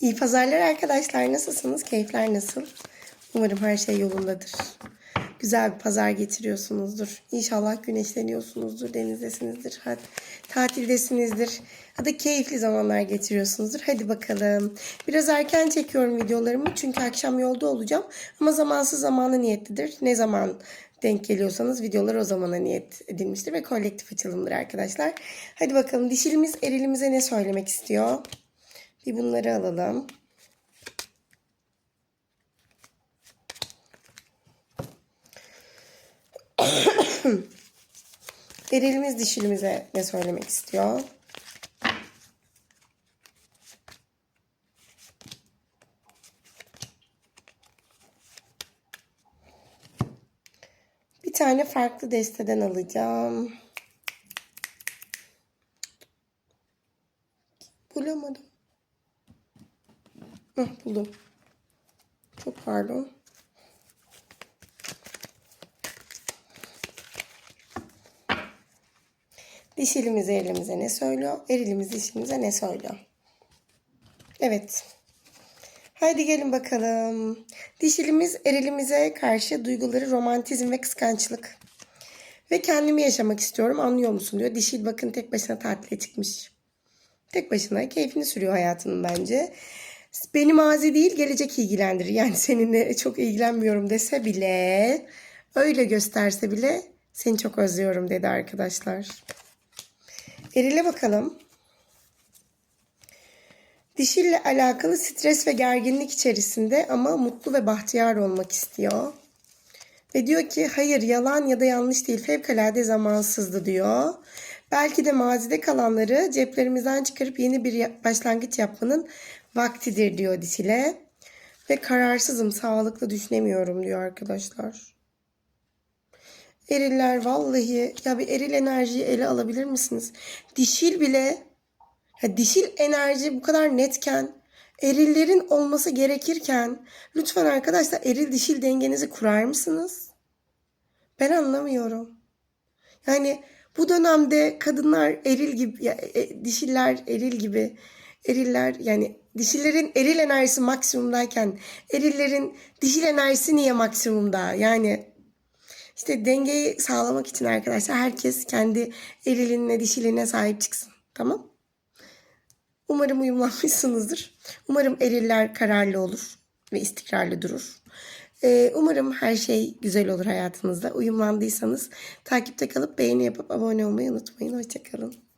İyi pazarlar arkadaşlar. Nasılsınız? Keyifler nasıl? Umarım her şey yolundadır. Güzel bir pazar getiriyorsunuzdur. İnşallah güneşleniyorsunuzdur, denizdesinizdir, hadi tatildesinizdir. Hadi keyifli zamanlar geçiriyorsunuzdur. Hadi bakalım. Biraz erken çekiyorum videolarımı çünkü akşam yolda olacağım. Ama zamansız zamanı niyetlidir. Ne zaman denk geliyorsanız videolar o zamana niyet edilmiştir ve kolektif açılımdır arkadaşlar. Hadi bakalım dişilimiz erilimize ne söylemek istiyor? Bir bunları alalım. Erilimiz dişilimize ne söylemek istiyor? Bir tane farklı desteden alacağım. Bulamadım. Hah, buldum. Çok pardon. Dişilimiz erilimize ne söylüyor? Erilimiz dişilimize ne söylüyor? Evet. Haydi gelin bakalım. Dişilimiz erilimize karşı duyguları romantizm ve kıskançlık. Ve kendimi yaşamak istiyorum anlıyor musun diyor. Dişil bakın tek başına tatile çıkmış. Tek başına keyfini sürüyor hayatının bence. Beni mazi değil gelecek ilgilendirir. Yani seninle çok ilgilenmiyorum dese bile öyle gösterse bile seni çok özlüyorum dedi arkadaşlar. Eril'e bakalım. Dişille alakalı stres ve gerginlik içerisinde ama mutlu ve bahtiyar olmak istiyor. Ve diyor ki hayır yalan ya da yanlış değil fevkalade zamansızdı diyor. Belki de mazide kalanları ceplerimizden çıkarıp yeni bir başlangıç yapmanın vaktidir diyor dişile. Ve kararsızım sağlıklı düşünemiyorum diyor arkadaşlar. Eriller vallahi ya bir eril enerjiyi ele alabilir misiniz? Dişil bile ya dişil enerji bu kadar netken erillerin olması gerekirken lütfen arkadaşlar eril dişil dengenizi kurar mısınız? Ben anlamıyorum. Yani bu dönemde kadınlar eril gibi ya, e, dişiller eril gibi eriller yani dişillerin eril enerjisi maksimumdayken erillerin dişil enerjisi niye maksimumda? Yani işte dengeyi sağlamak için arkadaşlar herkes kendi eriline dişiline sahip çıksın. Tamam? Umarım uyumlanmışsınızdır. Umarım eriller kararlı olur ve istikrarlı durur. Ee, umarım her şey güzel olur hayatınızda. Uyumlandıysanız takipte kalıp beğeni yapıp abone olmayı unutmayın. Hoşçakalın.